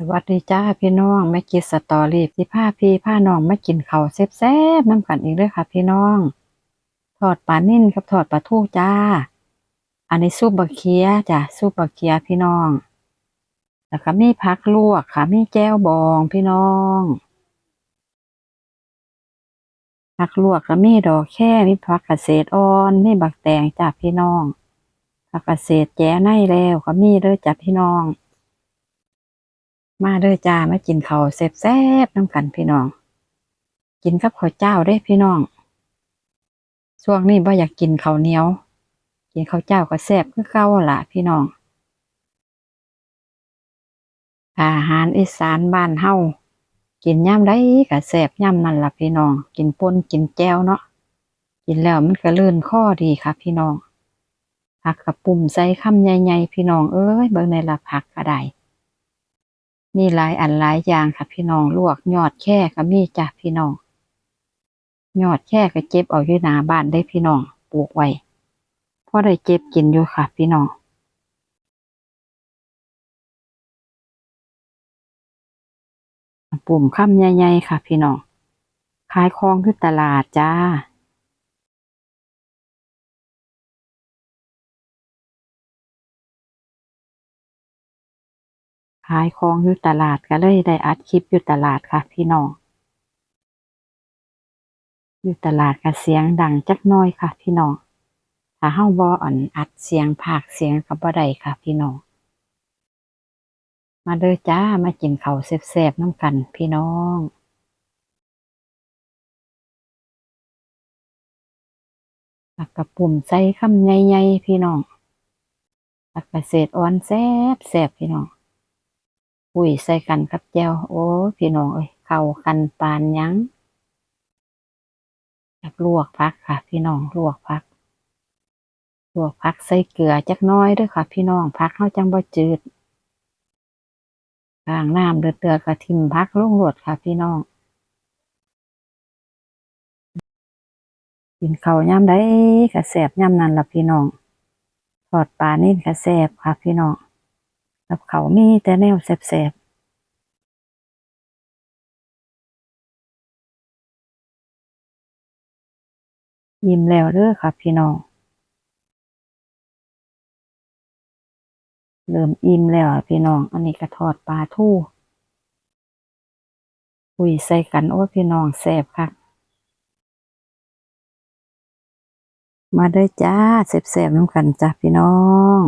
สวัสดีจ้าพี่น้องแม่กิดสตอรี่ที่พาพี่พาน้องมากินข้าวแซ่บๆน้ำกันอีกเด้อค่ะ พี่น้อง ทอดปลานิ่นกับทอดปลาทูจ้า อันนี้ซุปบะเคียจ้ะซุปบะเคียพี่น้องแล้วก็มีผักลวกค่ะมีแจ่วบองพี่น้องผักลวกก็มีดอกแค่มีผักกระเศษอ่อนมีบักแตงจ้ะพี่น้องผักกระเศษแจ้ในแล้วก็มีเด้อจ้ะพี่น้อง มาเด้อจ้ามากินข้าวแซ่บๆน้ำกันพี่น้อง กินกับข้าวเจ้าเด้พี่น้องช่วงนี้บ่อยากกินข้าวเหนียว กินข้าวเจ้าก็แซ่บคือเก่าล่ะพี่น้อง อาหารอีสานบ้านเฮากินย่ำได้ก็แซ่บย่ำนั่นล่ะพี่น้อง กินป่นกินแจ่วเนาะกินแล้วมันก็ลื่นคอดีค่ะพี่น้องผักกระปุ่มใส่คำใหญ่ๆพี่น้องเอ้ยเบิ่งในละผักก็ได้ มีหลายอันหลายอย่างค่ะ พี่น้องลวกยอดแค่ก็มีจ้ะพี่น้องยอดแค่ก็เจ็บเอาอยู่หน้าบ้านได้พี่น้องปลูกไว้พอได้เจ็บกินอยู่ค่ะ พี่น้องปุ่มคำใหญ่ๆค่ะ พี่น้องขายของที่ตลาดจ้า ขายของอยู่ตลาดก็เลยได้อัดคลิปอยู่ตลาดค่ะ พี่น้อง อยู่ตลาดก็เสียงดังจักน้อยค่ะ พี่น้อง ถ้าเฮาบ่อ่อนอัดเสียงภาคเสียงก็บ่ได้ค่ะ พี่น้อง มาเด้อจ้ามากินข้าวแซ่บๆน้ำกัน พี่น้องผักกระปุ่มใส่คำใหญ่ๆพี่น้องผักกระเศษอ่อนแซ่บแซ่บพี่น้อง อุ้ยใส่กันกับแจ่วโอ้พี่น้องเอ้ยเข้ากันปานยังอยากลวกพักค่ะ พี่น้องลวกพักลวกพักใส่เกลือจักน้อยด้วยค่ะ พี่น้องพักเขาจังบ่จืดล้างน้ำเดือดเดือดกระทิมพักลงหลดค่ะ พี่น้องกินเขาย่ำได้กระแสบย่ำนั่นละพี่น้องทอดปลานิ่นกระแสบค่ะ พี่น้อง กับเขามีแต่แนวแสบๆยิ้มแล้วเด้อค่ะพี่น้องเริ่มอิ่มแล้วพี่น้อง อันนี้ก็ทอดปลาทู่อุ้ยใส่กันโอ้พี่น้องแซ่บค่ะ มาด้อจ้าแซ่บๆน้ำกันจ้ะพี่น้อง